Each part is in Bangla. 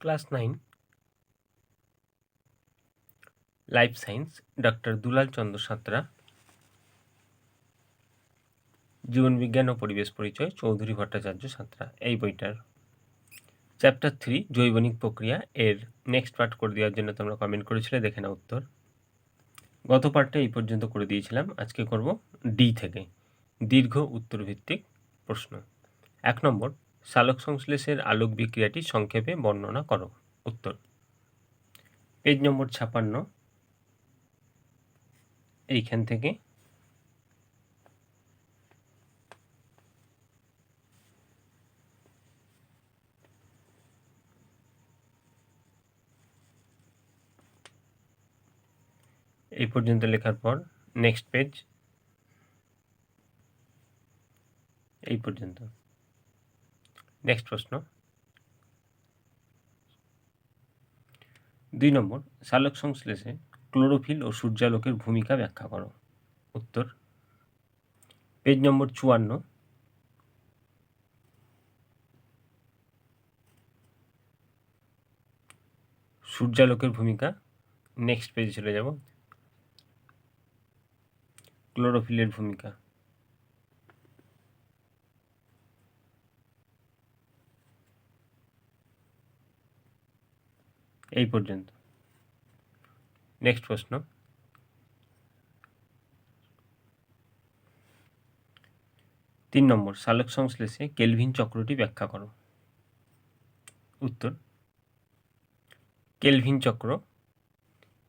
Class nine. Life science, doctor Dulal Chandra Santra. জীবনবিজ্ঞান ও পরিবেশ পরিচয়, চৌধুরী ভট্টাচার্য সাঁতরা, এই বইটার। চ্যাপ্টার থ্রি জৈবনিক প্রক্রিয়া, এর নেক্সট পার্ট করে দেওয়ার জন্য তোমরা কমেন্ট করেছিলে, দেখে না উত্তর। গত পার্টটা এই পর্যন্ত করে দিয়েছিলাম, আজকে করব ডি থেকে। দীর্ঘ উত্তরভিত্তিক প্রশ্ন। এক নম্বর সালোক সংশ্লেষের আলোক বিক্রিয়াটি সংক্ষেপে বর্ণনা করো। উত্তর। পেজ নম্বর ছাপান্ন। এইখান থেকে। এই পর্যন্ত লেখার পর নেক্সট পেজ এই পর্যন্ত। নেক্সট প্রশ্ন। দুই নম্বর, সালোক সংশ্লেষে ক্লোরোফিল ও সূর্যালোকের ভূমিকা ব্যাখ্যা করো। উত্তর, পেজ নম্বর চুয়ান্ন। সূর্যালোকের ভূমিকা, নেক্সট পেজে চলে যাব। ক্লোরোফিলের ভূমিকা। এই পর্যন্ত। নেক্সট প্রশ্ন। তিন নম্বর, সালোক সংশ্লেষে কেলভিন চক্রটি ব্যাখ্যা করো। উত্তর, কেলভিন চক্র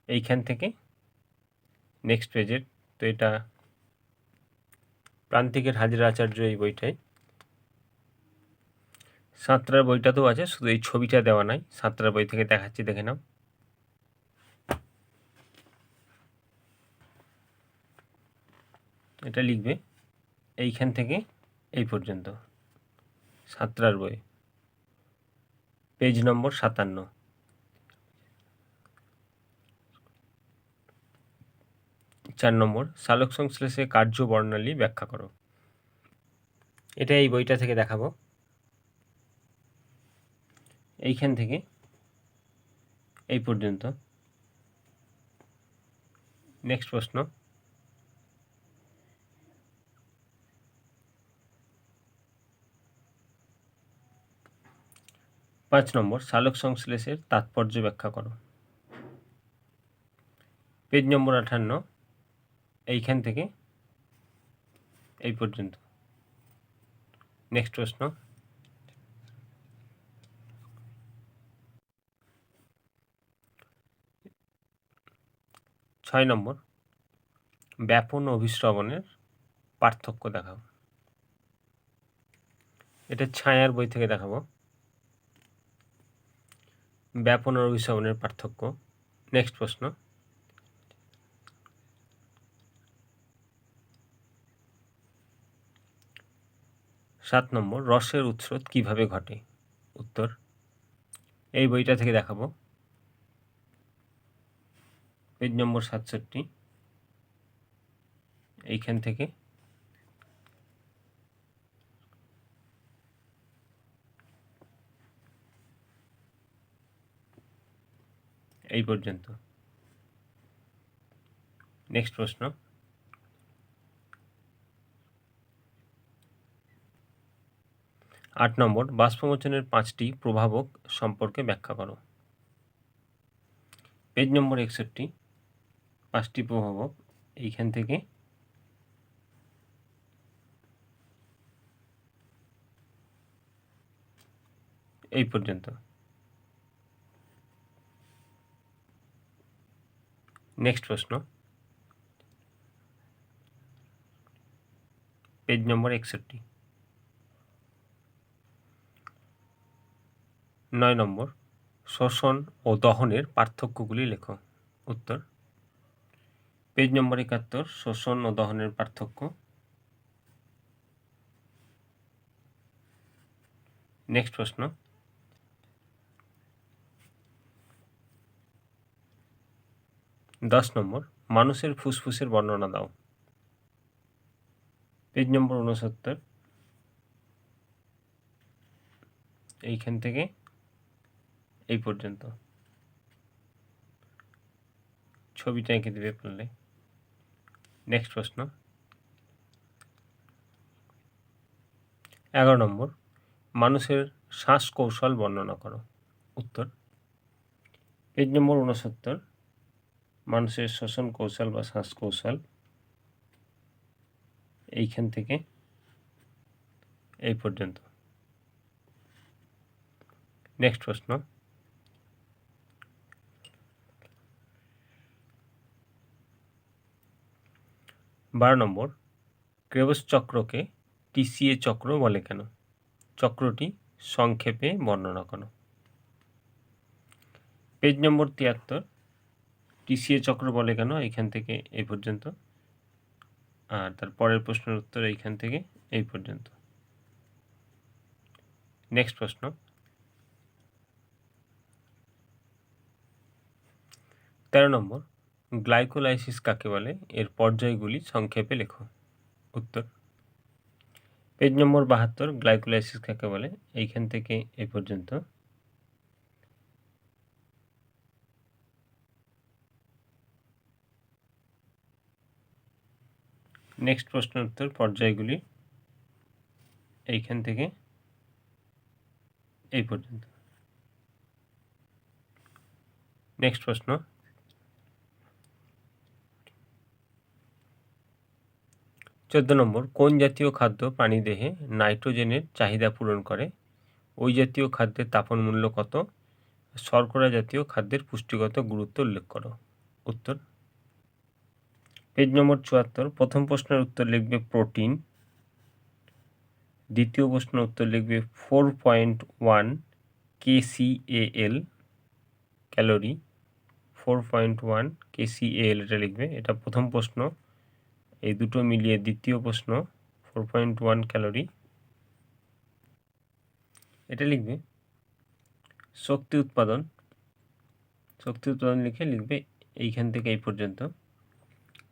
এইখান থেকে নেক্সট পেজের তো এটা প্রান্তিকের হাজির আচার্য এই বইটাই। সাঁতরার বইটাতেও আছে, শুধু এই ছবিটা দেওয়া নাই, সাঁতরার বই থেকে দেখাচ্ছি, দেখে নাও। এটা লিখবে, এইখান থেকে এই পর্যন্ত, সাঁতরার বই, পেজ নম্বর সাতান্ন। চার নম্বর সালোক সংশ্লেষে কার্য বর্ণালী ব্যাখ্যা করো। এটা এই বইটা থেকে দেখাবো। এইখান থেকে, এই পর্যন্ত। নেক্সট প্রশ্ন। পাঁচ নম্বর, সালোক সংশ্লেষের তাৎপর্য ব্যাখ্যা করো। পেজ নম্বর আঠান্ন, এইখান থেকে, এই পর্যন্ত। নেক্সট প্রশ্ন। ছয় নম্বর, ব্যাপন অভিশ্রবণের পার্থক্য দেখাও এটা ছায়ার বই থেকে দেখাবো। ব্যাপন ও অভিশ্রবণের পার্থক্য, নেক্সট প্রশ্ন। সাত নম্বর, রসের উৎস্রোত কীভাবে ঘটে? উত্তর, এই বইটা থেকে দেখাবো। পেজ নম্বর সাতষট্টি। এইখান থেকে। এই পর্যন্ত। নেক্সট প্রশ্ন। আট নম্বর, বাষ্পমোচনের পাঁচটি প্রভাবক সম্পর্কে ব্যাখ্যা করো। পেজ নম্বর একষট্টি। পাঁচটি প্রভাবক এইখান থেকে। এই পর্যন্ত। নেক্সট প্রশ্ন। পেজ নম্বর একষট্টি। নয় নম্বর, শোষণ ও দহনের পার্থক্যগুলি লেখো। উত্তর। পেজ নম্বর একাত্তর, শোষণ ও দহনের পার্থক্য। নেক্সট প্রশ্ন। দশ নম্বর, মানুষের ফুসফুসের বর্ণনা দাও। পেজ নম্বর উনসত্তর এইখান থেকে এই পর্যন্ত। ছবিটা এঁকে দেবে পারলে নেক্সট প্রশ্ন। এগারো নম্বর, মানুষের শ্বাস কৌশল বর্ণনা করো। উত্তর, পেজ নম্বর উনসত্তর মানুষের শ্বসন কৌশল বা শ্বাস কৌশল এইখান থেকে এই পর্যন্ত। নেক্সট প্রশ্ন বারো নম্বর, ক্রেবস চক্রকে টিসিএ চক্র বলে কেন? চক্রটি সংক্ষেপে বর্ণনা করো। পেজ নম্বর তিয়াত্তর, টিসিএ চক্র বলে কেন এখান থেকে এই পর্যন্ত? আর তার পরের প্রশ্নের উত্তর এইখান থেকে এই পর্যন্ত। নেক্সট প্রশ্ন। তেরো নম্বর গ্লাইকোলাইসিস কাকে বলে? এর পর্যায়গুলি সংক্ষেপে লেখো। উত্তর। পেজ নম্বর বাহাত্তর, গ্লাইকোলাইসিস কাকে বলে? এইখান থেকে এই পর্যন্ত। নেক্সট প্রশ্নের উত্তর, পর্যায়গুলি এইখান থেকে এই পর্যন্ত। নেক্সট প্রশ্ন। চোদ্দ নম্বর, কোন জাতীয় খাদ্য প্রাণীদেহে নাইট্রোজেনের চাহিদা পূরণ করে? ওই জাতীয় খাদ্যের তাপন মূল্য কত? শর্করা জাতীয় খাদ্যের পুষ্টিগত গুরুত্ব উল্লেখ করো। উত্তর? পেজ নম্বর চুয়াত্তর, প্রথম প্রশ্নের উত্তর লিখবে প্রোটিন। দ্বিতীয় প্রশ্নের উত্তর লিখবে four point one KCL calorie. Four point one KCL এটা লিখবে, এটা প্রথম প্রশ্ন। এই দুটো মিলিয়ে দ্বিতীয় প্রশ্ন ফোর পয়েন্ট ওয়ান ক্যালোরি এটা লিখবে, শক্তি উৎপাদন। শক্তি উৎপাদন লিখে লিখবে এইখান থেকে এই পর্যন্ত।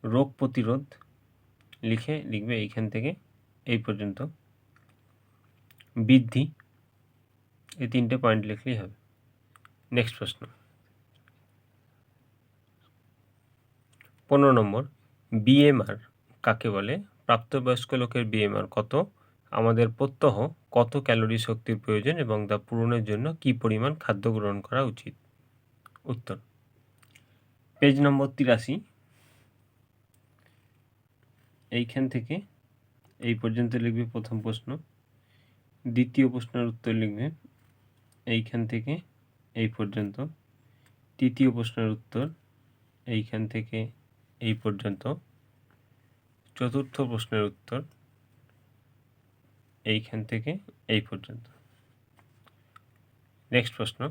রোগ প্রতিরোধ লিখে লিখবে এইখান থেকে এই পর্যন্ত। বৃদ্ধি, এই তিনটে পয়েন্ট লিখলেই হবে। নেক্সট প্রশ্ন। পনেরো নম্বর বিএমআর কাকে বলে? প্রাপ্তবয়স্ক লোকের বিএমআর কত? আমাদের প্রত্যহ কত ক্যালোরি শক্তির প্রয়োজন এবং তা পূরণের জন্য কি পরিমাণ খাদ্য গ্রহণ করা উচিত? উত্তর। পেজ নম্বর তিরাশি। এইখান থেকে এই পর্যন্ত লিখবে প্রথম প্রশ্ন। দ্বিতীয় প্রশ্নের উত্তর লিখবে এইখান থেকে এই পর্যন্ত। তৃতীয় প্রশ্নের উত্তর এইখান থেকে এই পর্যন্ত। চতুর্থ প্রশ্নের উত্তর এইখান থেকে এই পর্যন্ত। নেক্সট প্রশ্ন।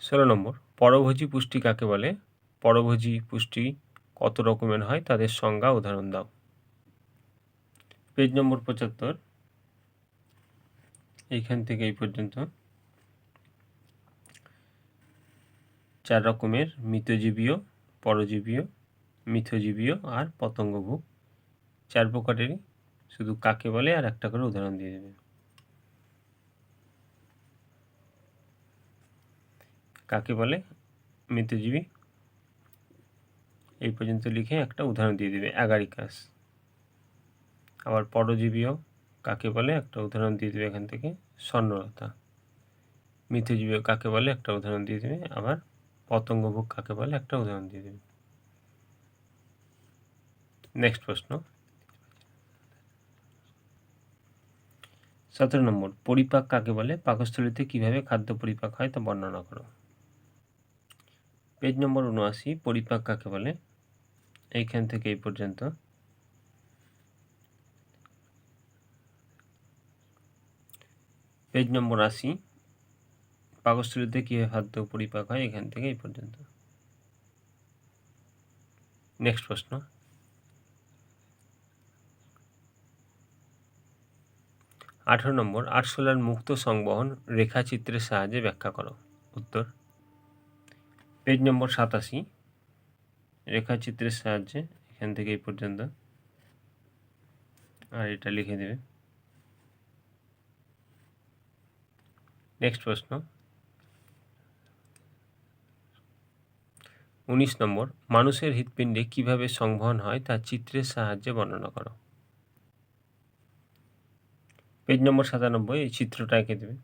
ষোলো নম্বর, পরভোজী পুষ্টি কাকে বলে? পরভোজী পুষ্টি কত রকমের হয়? তাদের সংজ্ঞা উদাহরণ দাও। পেজ নম্বর পঁচাত্তর। এইখান থেকে এই পর্যন্ত। চার রকমের মৃতজীবীয় পরজীবীয়, মিথজীবীয় আর পতঙ্গভুক চার প্রকারেরই, শুধু কাকে বলে আর একটা করে উদাহরণ দিয়ে দেবে। কাকে বলে? মৃতজীবী এই পর্যন্ত লিখে একটা উদাহরণ দিয়ে দিবে, অ্যাগারিকাস। আবার পরজীবীও কাকে বলে? একটা উদাহরণ দিয়ে দেবে এখান থেকে, স্বর্ণলতা। মিথজীবীয়, কাকে বলে? একটা উদাহরণ দিয়ে দেবে, আবার পতঙ্গভোগ কাকে বলে? একটা উদাহরণ দিয়ে দেবে নেক্সট প্রশ্ন। সতেরো নম্বর, পরিপাক কাকে বলে? পাকস্থলীতে কীভাবে খাদ্য পরিপাক হয় তা বর্ণনা করো। পেজ নম্বর উনআশি, পরিপাক কাকে বলে? এইখান থেকে এই পর্যন্ত। পেজ নম্বর আশি পাকস্থলীতে কীভাবে খাদ্য পরিপাক হয় এখান থেকে এই পর্যন্ত? নেক্সট প্রশ্ন. আঠারো নম্বর আটশোলার মুক্ত সংবহন রেখাচিত্রের সাহায্যে ব্যাখ্যা করো। উত্তর। পেজ নম্বর সাতাশি। রেখাচিত্রের সাহায্যে এখান থেকে এই পর্যন্ত। আর এটা লিখে দেবে। নেক্সট প্রশ্ন। উনিশ নম্বর, মানুষের হৃৎপিণ্ডে কীভাবে সংবহন হয় তা চিত্রের সাহায্যে বর্ণনা করো। পেজ নম্বর সাতানব্বই, এই চিত্রটা এঁকে দেবে।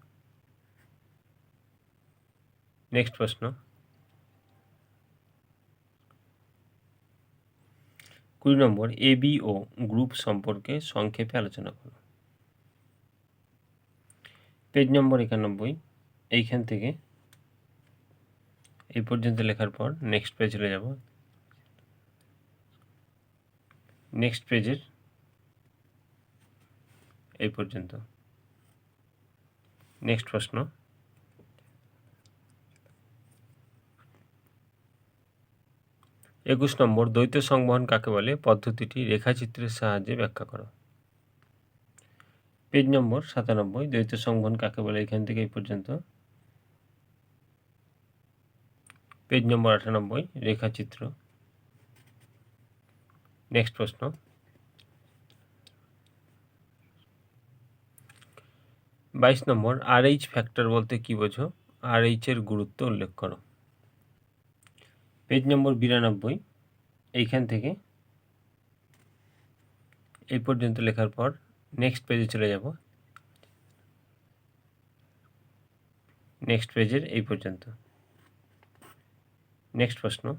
নেক্সট প্রশ্ন। কুড়ি নম্বর, এ, বি, ও গ্রুপ সম্পর্কে সংক্ষেপে আলোচনা করো। পেজ নম্বর একানব্বই, এইখান থেকে এই পর্যন্ত লেখার পর নেক্সট পেজ চলে যাব। নেক্সট পেজের এই পর্যন্ত। নেক্সট প্রশ্ন। একুশ নম্বর, দ্বৈত সংবহন কাকে বলে? পদ্ধতিটি রেখাচিত্রের সাহায্যে ব্যাখ্যা করো। পেজ নম্বর সাতানব্বই, দ্বৈত সংবহন কাকে বলে? এখান থেকে এই পর্যন্ত। পেজ নম্বর আটানব্বই, রেখাচিত্র। নেক্সট প্রশ্ন। বাইশ নম্বর আর এইচ ফ্যাক্টর বলতে কি বোঝো? আর এইচের গুরুত্ব উল্লেখ করো। পেজ নম্বর বিরানব্বই, এইখান থেকে। এই পর্যন্ত লেখার পর নেক্সট পেজে চলে যাব। নেক্সট পেজের এই পর্যন্ত। নেক্সট প্রশ্ন.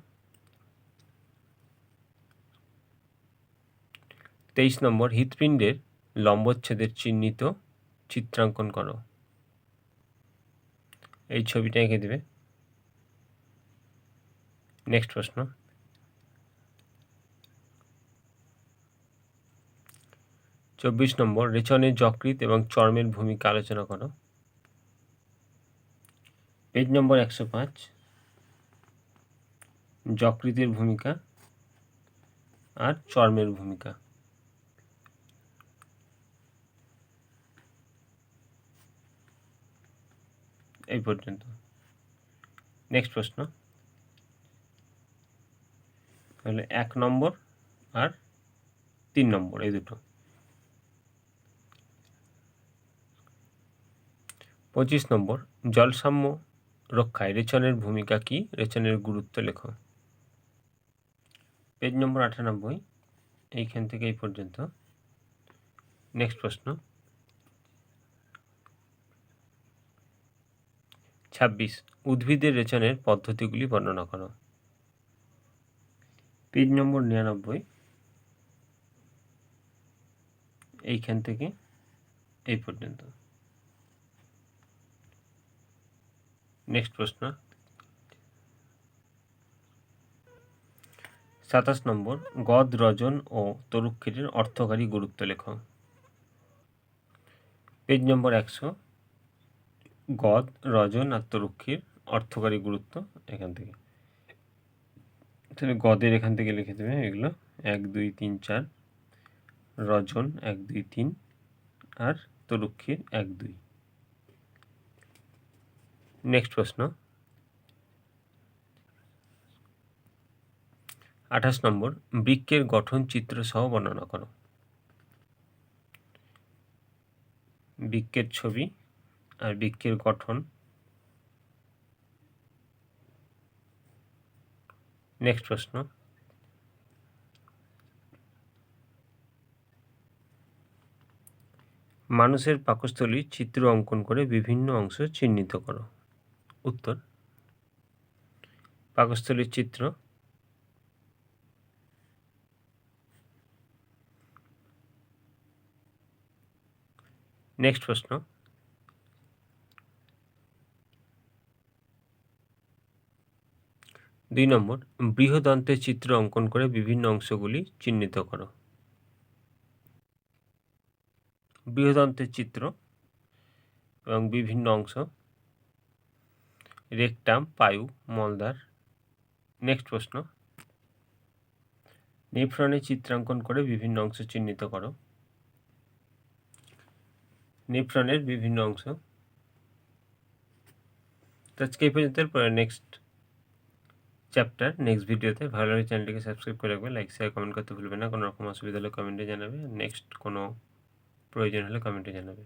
তেইশ নম্বর, হৃৎপিণ্ডের লম্বচ্ছেদের চিহ্নিত চিত্রাঙ্কন করো। এই ছবিটা এঁকে দেবে। নেক্সট প্রশ্ন. চব্বিশ নম্বর রেচনের যকৃত এবং চর্মের ভূমিকা আলোচনা করো। পেজ নম্বর একশো পাঁচ। যকৃতের ভূমিকা আর চর্মের ভূমিকা। এই পর্যন্ত। নেক্সট প্রশ্ন। তাহলে এক নম্বর আর তিন নম্বর, এই দুটো। পঁচিশ নম্বর, জলসাম্য রক্ষায় রেচনের ভূমিকা কি? রেচনের গুরুত্ব লেখো। পেজ নম্বর আটানব্বই। এইখান থেকে এই পর্যন্ত। নেক্সট প্রশ্ন। ছাব্বিশ, উদ্ভিদের রেচনের পদ্ধতিগুলি বর্ণনা করো। পেজ নম্বর নিরানব্বই। এইখান থেকে এই পর্যন্ত। নেক্সট প্রশ্ন। সাতাশ নম্বর, গদ রজন ও তরুক্ষীরের অর্থকারী গুরুত্ব লেখ পেজ নম্বর একশো, গদ, রজন আর তরুক্ষীর অর্থকারী গুরুত্ব এখান থেকে। তাহলে গদের এখান থেকে লিখে দেবে এগুলো, এক, দুই, তিন, চার, রজন, এক, দুই, তিন আর তরুক্ষীর এক, দুই। নেক্সট প্রশ্ন আঠাশ নম্বর, বৃক্ষের গঠন চিত্র সহ বর্ণনা করো। বৃক্ষের ছবি আর বৃক্ষের গঠন। নেক্সট প্রশ্ন। মানুষের পাকস্থলী চিত্র অঙ্কন করে বিভিন্ন অংশ চিহ্নিত করো। উত্তর, পাকস্থলীর চিত্র নেক্সট প্রশ্ন দুই নম্বর বৃহদন্তের চিত্র অঙ্কন করে বিভিন্ন অংশগুলি চিহ্নিত করো। বৃহদন্তের চিত্র এবং বিভিন্ন অংশ। রেকটাম, পায়ু মলদার নেক্সট প্রশ্ন। নেফ্রনের চিত্রাঙ্কন করে বিভিন্ন অংশ চিহ্নিত করো। নেফ্রনের বিভিন্ন অংশ। তো আজকে এই পর্যন্ত পরে নেক্সট চ্যাপ্টার নেক্সট ভিডিওতে ভালো লাগে চ্যানেলটিকে সাবস্ক্রাইব করে রাখবে লাইক শেয়ার কমেন্ট করতে ভুলবে না। কোনো রকম অসুবিধা হলে কমেন্টে জানাবে। নেক্সট কোনো প্রয়োজন হলে কমেন্টে জানাবে।